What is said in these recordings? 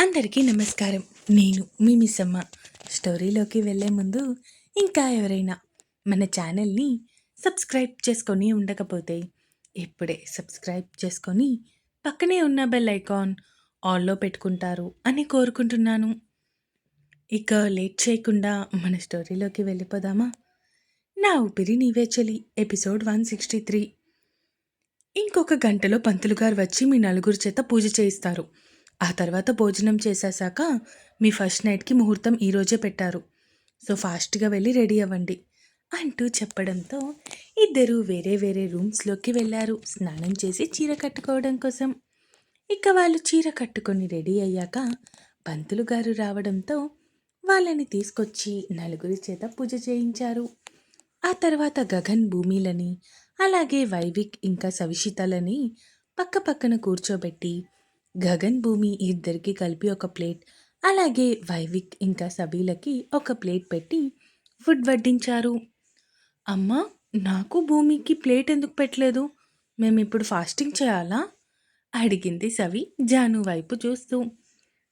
అందరికీ నమస్కారం. నేను మీ మిస్సమ్మ. స్టోరీలోకి వెళ్ళే ముందు ఇంకా ఎవరైనా మన ఛానల్ని సబ్స్క్రైబ్ చేసుకొని ఉండకపోతే ఇప్పుడే సబ్స్క్రైబ్ చేసుకొని పక్కనే ఉన్న బెల్ ఐకాన్ ఆల్లో పెట్టుకుంటారు అని కోరుకుంటున్నాను. ఇక లేట్ చేయకుండా మన స్టోరీలోకి వెళ్ళిపోదామా? నా ఊపిరి నీవే చలి. Episode one sixty three. ఇంకొక గంటలో పంతులు గారు వచ్చి మీ నలుగురు చేత పూజ చేయిస్తారు. ఆ తర్వాత భోజనం చేసేసాక మీ ఫస్ట్ నైట్కి ముహూర్తం ఈరోజే పెట్టారు. సో ఫాస్ట్గా వెళ్ళి రెడీ అవ్వండి అంటూ చెప్పడంతో ఇద్దరు వేరే వేరే రూమ్స్లోకి వెళ్ళారు స్నానం చేసి చీర కట్టుకోవడం కోసం. ఇక వాళ్ళు చీర కట్టుకొని రెడీ అయ్యాక పంతులు గారు రావడంతో వాళ్ళని తీసుకొచ్చి నలుగురి చేత పూజ చేయించారు. ఆ తర్వాత గగన్ భూమిలని అలాగే వైవిక్ ఇంకా సవిషితలని పక్క పక్కన కూర్చోబెట్టి గగన్ భూమి ఇద్దరికి కలిపి ఒక ప్లేట్. అలాగే వైవిక్ ఇంకా సబీలకి ఒక ప్లేట్ పెట్టి ఫుడ్ వడ్డించారు. అమ్మ నాకు భూమికి ప్లేట్ ఎందుకు పెట్టలేదు? మేము ఇప్పుడు ఫాస్టింగ్ చేయాలా? అడిగింది సవి జాను వైపు చూస్తూ.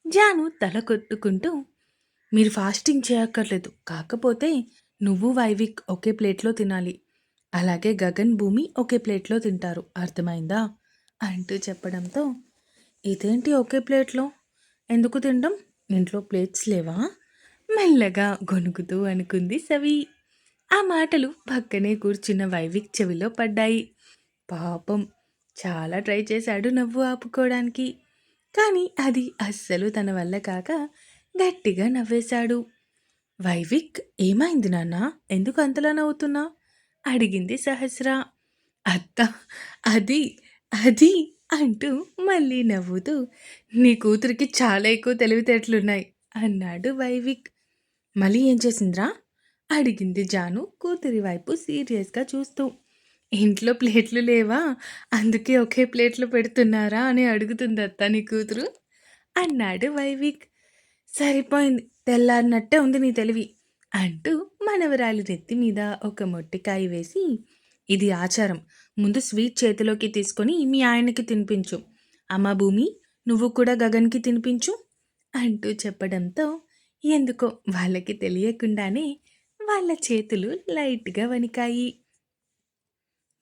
జాను తల కొట్టుకుంటూ మీరు ఫాస్టింగ్ చేయక్కర్లేదు. కాకపోతే నువ్వు వైవిక్ ఒకే ప్లేట్లో తినాలి. అలాగే గగన్ భూమి ఒకే ప్లేట్లో తింటారు. అర్థమైందా? అంటూ చెప్పడంతో ఇదేంటి ఒకే ప్లేట్లో? ఎందుకు తినడం? ఇంట్లో ప్లేట్స్ లేవా? మెల్లగా గొనుగుతూ అనుకుంది సవి. ఆ మాటలు పక్కనే కూర్చున్న వైవిక్ చెవిలో పడ్డాయి. పాపం చాలా ట్రై చేశాడు నవ్వు ఆపుకోవడానికి. కానీ అది అస్సలు తన వల్ల కాక గట్టిగా నవ్వేశాడు. వైవిక్ ఏమైంది నాన్న? ఎందుకు అంతలా నవ్వుతున్నా? అడిగింది సహస్ర. అత్త అది అది అంటూ మళ్ళీ నవ్వుతూ నీ కూతురికి చాలా ఎక్కువ తెలివితేటలున్నాయి అన్నాడు వైవిక్. మళ్ళీ ఏం చేసిందిరా? అడిగింది జాను కూతురి వైపు సీరియస్గా చూస్తూ. ఇంట్లో ప్లేట్లు లేవా? అందుకే ఒకే ప్లేట్లు పెడుతున్నారా? అని అడుగుతుంది అత్త నీ కూతురు? అన్నాడు వైవిక్. సరిపోయింది తెల్లారినట్టే ఉంది నీ తెలివి అంటూ మనవరాలి నెత్తి మీద ఒక మొట్టికాయ వేసి ఇది ఆచారం. ముందు స్వీట్ చేతిలోకి తీసుకొని మీ ఆయనకి తినిపించు. అమ్మ భూమి నువ్వు కూడా గగన్కి తినిపించు అంటూ చెప్పడంతో ఎందుకో వాళ్ళకి తెలియకుండానే వాళ్ళ చేతులు లైట్గా వణికాయి.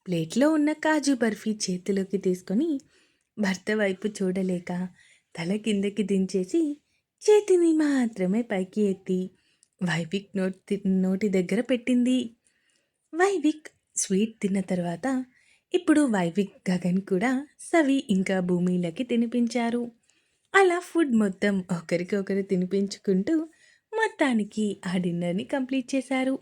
ప్లేట్లో ఉన్న కాజు బర్ఫీ చేతిలోకి తీసుకొని భర్త వైపు చూడలేక తల కిందకి దించేసి చేతిని మాత్రమే పైకి ఎత్తి వైవిక్ నోటి నోటి దగ్గర పెట్టింది. వైవిక్ స్వీట్ తిన్న తర్వాత ఇప్పుడు వైవిక్ గగన్ కూడా సవి ఇంకా భూమిలకి తినిపించారు. అలా ఫుడ్ మొత్తం ఒకరికొకరు తినిపించుకుంటూ మొత్తానికి ఆ డిన్నర్ని కంప్లీట్ చేశారు.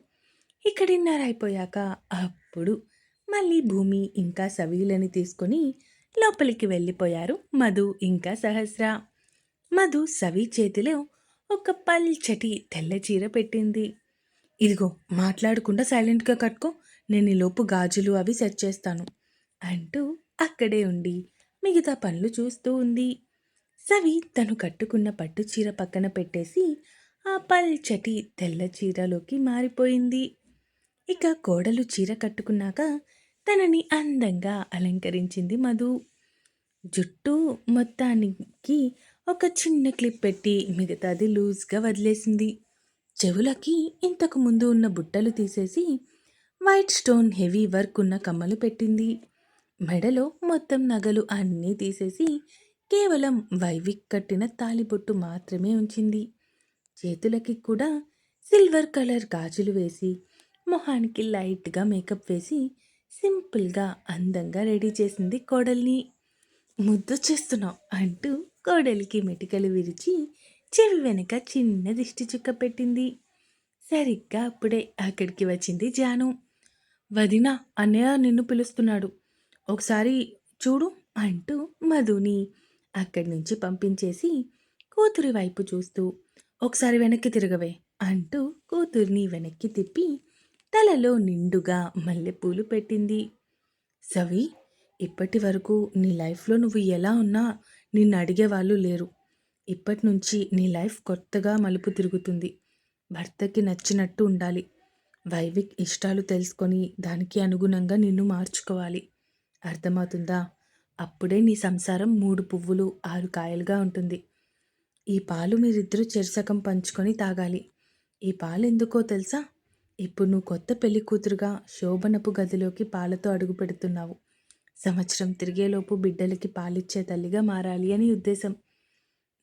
ఇక డిన్నర్ అయిపోయాక అప్పుడు మళ్ళీ భూమి ఇంకా సవీలని తీసుకొని లోపలికి వెళ్ళిపోయారు మధు ఇంకా సహస్ర. మధు సవి చేతిలో ఒక పల్చటి తెల్ల చీర పెట్టింది. ఇదిగో మాట్లాడకుండా సైలెంట్గా కట్టుకో. నేను ఈలోపు గాజులు అవి సెట్ చేస్తాను అంటూ అక్కడే ఉండి మిగతా పనులు చూస్తూ ఉంది. సవి తను కట్టుకున్న పట్టు చీర పక్కన పెట్టేసి ఆ పల్చటి తెల్ల చీరలోకి మారిపోయింది. ఇక కోడలు చీర కట్టుకున్నాక తనని అందంగా అలంకరించింది మధు. జుట్టు మొత్తానికి ఒక చిన్న క్లిప్ పెట్టి మిగతాది లూజ్గా వదిలేసింది. చెవులకి ఇంతకు ముందు ఉన్న బుట్టలు తీసేసి వైట్ స్టోన్ హెవీ వర్క్ ఉన్న కమ్మలు పెట్టింది. మెడలో మొత్తం నగలు అన్నీ తీసేసి కేవలం వైవిక్ కట్టిన తాలిబొట్టు మాత్రమే ఉంచింది. చేతులకి కూడా సిల్వర్ కలర్ గాజులు వేసి మొహానికి లైట్గా మేకప్ వేసి సింపుల్గా అందంగా రెడీ చేసింది కోడల్ని. ముద్దు చేస్తున్నావు అంటూ కోడలికి మెటికలు విరిచి చెవి వెనుక చిన్న దిష్టి చుక్క పెట్టింది. సరిగ్గా అప్పుడే అక్కడికి వచ్చింది జాను. వదిన అన్నయ్య నిన్ను పిలుస్తున్నాడు. ఒకసారి చూడు అంటూ మధుని అక్కడి నుంచి పంపించేసి కూతురి వైపు చూస్తూ ఒకసారి వెనక్కి తిరగవే అంటూ కూతుర్ని వెనక్కి తిప్పి తలలో నిండుగా మల్లెపూలు పెట్టింది. సవి ఇప్పటి వరకు నీ లైఫ్లో నువ్వు ఎలా ఉన్నా నిన్ను అడిగేవాళ్ళు లేరు. ఇప్పటి నుంచి నీ లైఫ్ కొత్తగా మలుపు తిరుగుతుంది. భర్తకి నచ్చినట్టు ఉండాలి. వైవిక్ ఇష్టాలు తెలుసుకొని దానికి అనుగుణంగా నిన్ను మార్చుకోవాలి అర్థమవుతుందా అప్పుడే నీ సంసారం మూడు పువ్వులు ఆరు కాయలుగా ఉంటుంది ఈ పాలు మీరిద్దరూ చెరుసకం పంచుకొని తాగాలి. ఈ పాలు ఎందుకో తెలుసా? ఇప్పుడు నువ్వు కొత్త పెళ్ళి కూతురుగా శోభనపు గదిలోకి పాలతో అడుగుపెడుతున్నావు. సంవత్సరం తిరిగేలోపు బిడ్డలకి పాలిచ్చే తల్లిగా మారాలి అని ఉద్దేశం.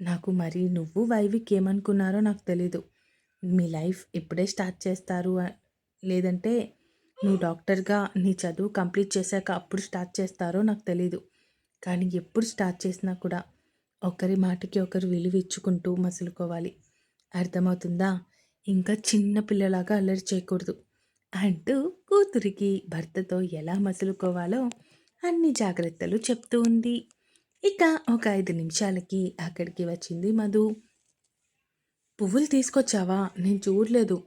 నాకు మరి నువ్వు, వైవిక్ ఏమనుకున్నారో నాకు తెలీదు. మీ లైఫ్ ఇప్పుడే స్టార్ట్ చేస్తారు లేదంటే నువ్వు డాక్టర్‌గా నీ చదువు కంప్లీట్ చేశాక అప్పుడు స్టార్ట్ చేస్తారో నాకు తెలీదు. కానీ ఎప్పుడు స్టార్ట్ చేసినా కూడా ఒకరి మాటకి ఒకరు విలువ ఇచ్చుకుంటూ మసులుకోవాలి. అర్థమవుతుందా? ఇంకా చిన్న పిల్లలాగా అల్లరి చేయకూడదు. అంటూ కూతురికి భర్తతో ఎలా మసులుకోవాలో అన్ని జాగ్రత్తలు చెప్తూ ఉంది. ఇక ఒక ఐదు నిమిషాలకి అక్కడికి వచ్చింది మధు. పువ్వులు తీసుకొచ్చావా? నేను చూడలేదు.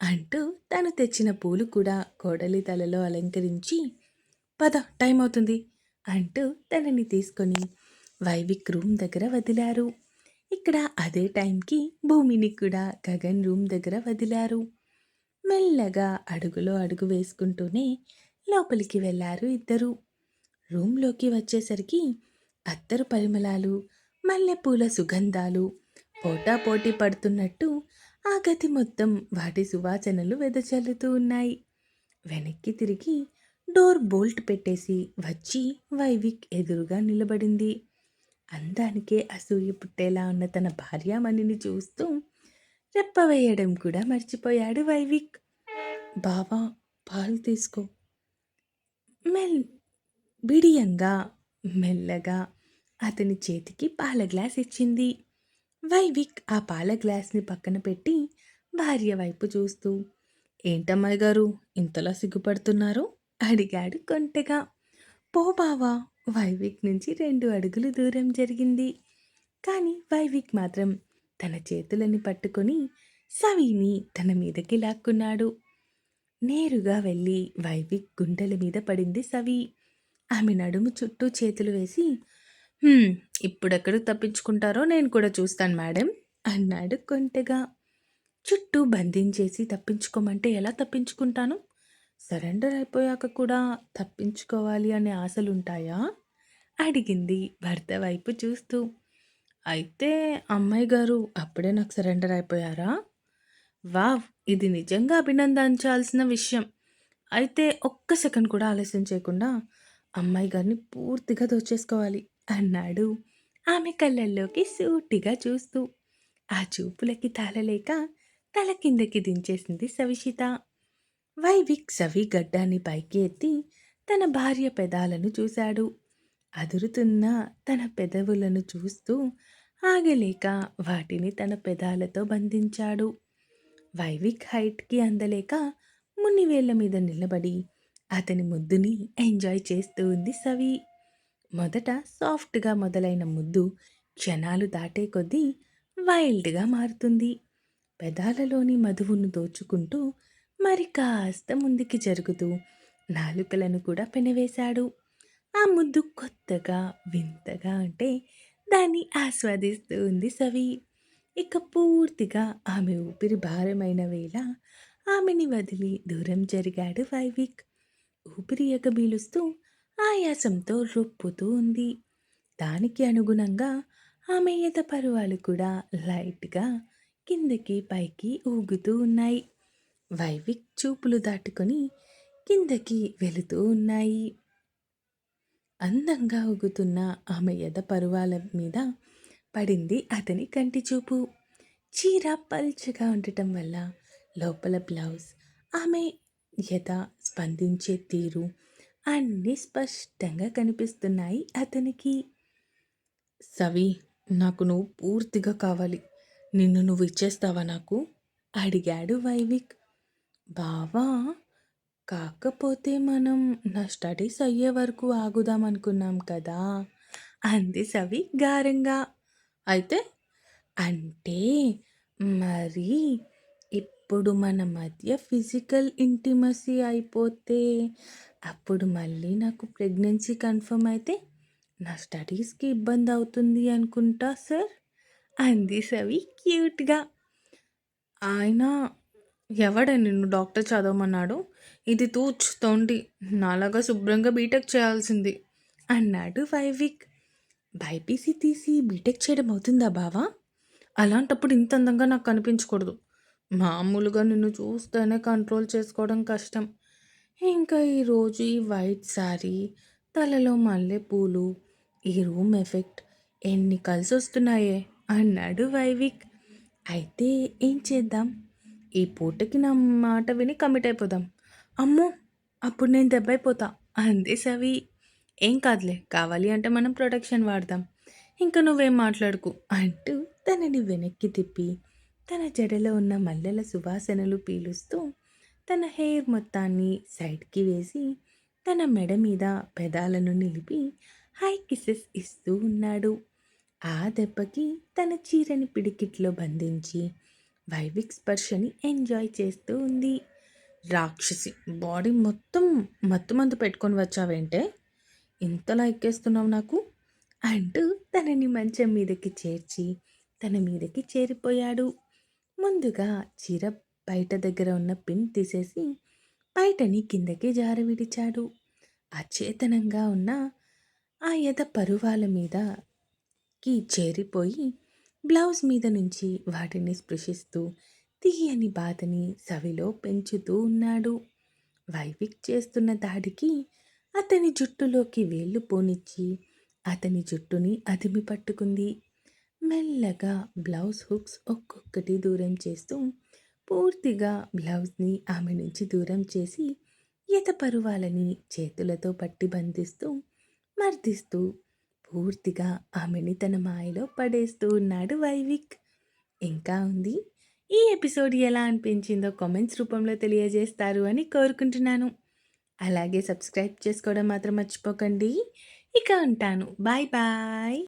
అంటూ తను తెచ్చిన పూలు కూడా కోడలి తలలో అలంకరించి పద టైం అవుతుంది అంటూ తనని తీసుకొని వైవిక్ రూమ్ దగ్గర వదిలారు. ఇక్కడ అదే టైంకి భూమిని కూడా గగన్ రూమ్ దగ్గర వదిలారు. మెల్లగా అడుగులో అడుగు వేసుకుంటూనే లోపలికి వెళ్ళారు ఇద్దరు. రూమ్‌లోకి వచ్చేసరికి అత్తరు పరిమళాలు, మల్లెపూల సుగంధాలు పోటాపోటీ పడుతున్నట్టు ఆ గది మొత్తం వాటి సువాసనలు వెదజల్లుతూ ఉన్నాయి. వెనక్కి తిరిగి డోర్ బోల్ట్ పెట్టేసి వచ్చి వైవిక్ ఎదురుగా నిలబడింది. అందానికే అసూయ పుట్టేలా ఉన్న తన భార్యామణిని చూస్తూ రెప్ప వేయడం కూడా మర్చిపోయాడు వైవిక్. బావా పాలు తీసుకో. మెల్ బిడియంగా, మెల్లగా అతని చేతికి పాల గ్లాస్ ఇచ్చింది. వైవిక్ ఆ పాల గ్లాస్‌ని పక్కన పెట్టి భార్య వైపు చూస్తూ ఏంటమ్మాయి గారు ఇంతలా సిగ్గుపడుతున్నారు? అడిగాడు కొంటెగా. పో బావా! వైవిక్ నుంచి రెండు అడుగులు దూరం జరిగింది. కానీ వైవిక్ మాత్రం తన చేతులని పట్టుకొని సవిని తన మీదకి లాక్కున్నాడు. నేరుగా వెళ్ళి వైవిక్ గుండెల మీద పడింది సవి. ఆమె నడుము చుట్టూ చేతులు వేసి "హ్మ్. ఇప్పుడెక్కడికి తప్పించుకుంటారో నేను కూడా చూస్తాను మేడం" అన్నాడు కొంటెగా. చుట్టూ బంధించేసి తప్పించుకోమంటే ఎలా తప్పించుకుంటాను? సరెండర్ అయిపోయాక కూడా తప్పించుకోవాలి అనే ఆశలుంటాయా? అడిగింది భర్త వైపు చూస్తూ. అయితే అమ్మాయి గారు అప్పుడే నాకు సరెండర్ అయిపోయారా? వావ్! ఇది నిజంగా అభినందించాల్సిన విషయం. అయితే ఒక్క సెకండ్ కూడా ఆలస్యం చేయకుండా అమ్మాయి గారిని పూర్తిగా దోచేసుకోవాలి అన్నాడు ఆమె కళ్ళల్లోకి సూటిగా చూస్తూ. ఆ చూపులకి తాళలేక తల కిందకి దించేసింది సవిషిత. వైవిక్ సవి గడ్డాన్ని పైకి ఎత్తి తన భార్య పెదాలను చూశాడు. అదురుతున్న తన పెదవులను చూస్తూ ఆగలేక వాటిని తన పెదాలతో బంధించాడు. వైవిక్ హైట్‌కి అందలేక మునివేళ్ళ మీద నిలబడి అతని ముద్దుని ఎంజాయ్ చేస్తూ ఉంది సవి. మొదట సాఫ్ట్‌గా మొదలైన ముద్దు క్షణాలు దాటే కొద్దీ వైల్డ్‌గా మారుతుంది. పెదాలలోని మధువును దోచుకుంటూ మరి కాస్త ముందుకి జరుగుతూ నాలుకలను కూడా పెనవేశాడు. ఆ ముద్దు కొత్తగా, వింతగా అంటే దాన్ని ఆస్వాదిస్తూ ఉంది సవి. ఇక పూర్తిగా ఆమె ఊపిరి భారమైన వేళ ఆమెని వదిలి దూరం జరిగాడు వైవిక్. ఊపిరి ఎగబీలుస్తూ ఆయాసంతో రొప్పుతూ ఉంది. దానికి అనుగుణంగా ఆమె ఈత పరువాలు కూడా లైట్‌గా కిందకి పైకి ఊగుతూ ఉన్నాయి. వైవిక్ చూపులు దాటుకొని కిందకి వెళుతూ ఉన్నాయి. అందంగా ఊగుతున్న ఆమె ఎద పరువాల మీద పడింది అతని కంటి చూపు. చీర పల్చగా ఉండటం వల్ల లోపల బ్లౌజ్, ఆమె ఎద స్పందించే తీరు అన్నీ స్పష్టంగా కనిపిస్తున్నాయి అతనికి. సవి నాకు నువ్వు పూర్తిగా కావాలి. నిన్ను నువ్వు ఇచ్చేస్తావా నాకు? అడిగాడు వైవిక్. బావా! కాకపోతే మనం నా స్టడీస్ అయ్యే వరకు ఆగుదాం అనుకున్నాం కదా! అంది సవి గారంగా. అయితే? అంటే మరి ఇప్పుడు మన మధ్య ఫిజికల్ ఇంటిమసీ అయిపోతే అప్పుడు మళ్ళీ నాకు ప్రెగ్నెన్సీ కన్ఫర్మ్ అయితే నా స్టడీస్‌కి ఇబ్బంది అవుతుంది అనుకుంటా సార్ అంది సవి క్యూట్‌గా. ఆయన ఎవడే నిన్ను డాక్టర్ చదవమన్నాడు? ఇది తూచుతోండి నాలాగా శుభ్రంగా బీటెక్ చేయాల్సింది అన్నాడు వైవిక్. బైపీసీ తీసి బీటెక్ చేయడం అవుతుందా బావా? అలాంటప్పుడు ఇంత అందంగా నాకు కనిపించకూడదు మామూలుగా నిన్ను చూస్తేనే కంట్రోల్ చేసుకోవడం కష్టం ఇంకా ఈరోజు ఈ వైట్ శారీ తలలో మల్లెపూలు ఈ రూమ్ ఎఫెక్ట్ ఎన్ని కలిసి వస్తున్నాయే అన్నాడు వైవిక్. అయితే ఏం చేద్దాం? ఈ పూటకి నా మాట విని కమిట్ అయిపోదాం. అమ్మో అప్పుడు నేను దెబ్బైపోతా అంది సవి. ఏం కాదులే కావాలి అంటే మనం ప్రొటెక్షన్ వాడదాం. ఇంకా నువ్వేం మాట్లాడుకు అంటూ తనని వెనక్కి తిప్పి తన జడలో ఉన్న మల్లెల సువాసనలు పీలుస్తూ తన హెయిర్ మొత్తాన్ని సైడ్కి వేసి తన మెడ మీద పెదాలను నిలిపి హై కిసెస్ ఇస్తూ ఉన్నాడు. ఆ దెబ్బకి తన చీరని పిడికిట్లో బంధించి వైవిక్ స్పర్శని ఎంజాయ్ చేస్తూ ఉంది. రాక్షసి బాడీ మొత్తం మత్తు మందు పెట్టుకొని వచ్చావేంటే? ఇంతలా ఎక్కేస్తున్నావు నాకు? అంటూ తనని మంచం మీదకి చేర్చి తన మీదకి చేరిపోయాడు. ముందుగా చీర బయట దగ్గర ఉన్న పిన్ తీసేసి బయటని కిందకి జార విడిచాడు అచేతనంగా ఉన్న ఆ ఎద పరువాల మీదకి చేరిపోయి బ్లౌజ్ మీద నుంచి వాటిని స్పృశిస్తూ తీయని బాధని సవిలో పెంచుతూ ఉన్నాడు. వైవిక్ చేస్తున్న దాడికి అతని జుట్టులోకి వేళ్ళు పోనిచ్చి అతని జుట్టుని అదిమి పట్టుకుంది. మెల్లగా బ్లౌజ్ హుక్స్ ఒక్కొక్కటి దూరం చేస్తూ పూర్తిగా బ్లౌజ్ని ఆమె నుంచి దూరం చేసి ఈత పరువాలని చేతులతో పట్టి బంధిస్తూ మర్దిస్తూ పూర్తిగా ఆమెని తన మాయలో పడేస్తూ ఉన్నాడు వైవిక్. ఇంకా ఉంది? ఈ ఎపిసోడ్ ఎలా అనిపించిందో కామెంట్స్ రూపంలో తెలియజేస్తారు అని కోరుకుంటున్నాను. అలాగే సబ్స్క్రైబ్ చేసుకోవడం మాత్రం మర్చిపోకండి. ఇక ఉంటాను. Bye bye.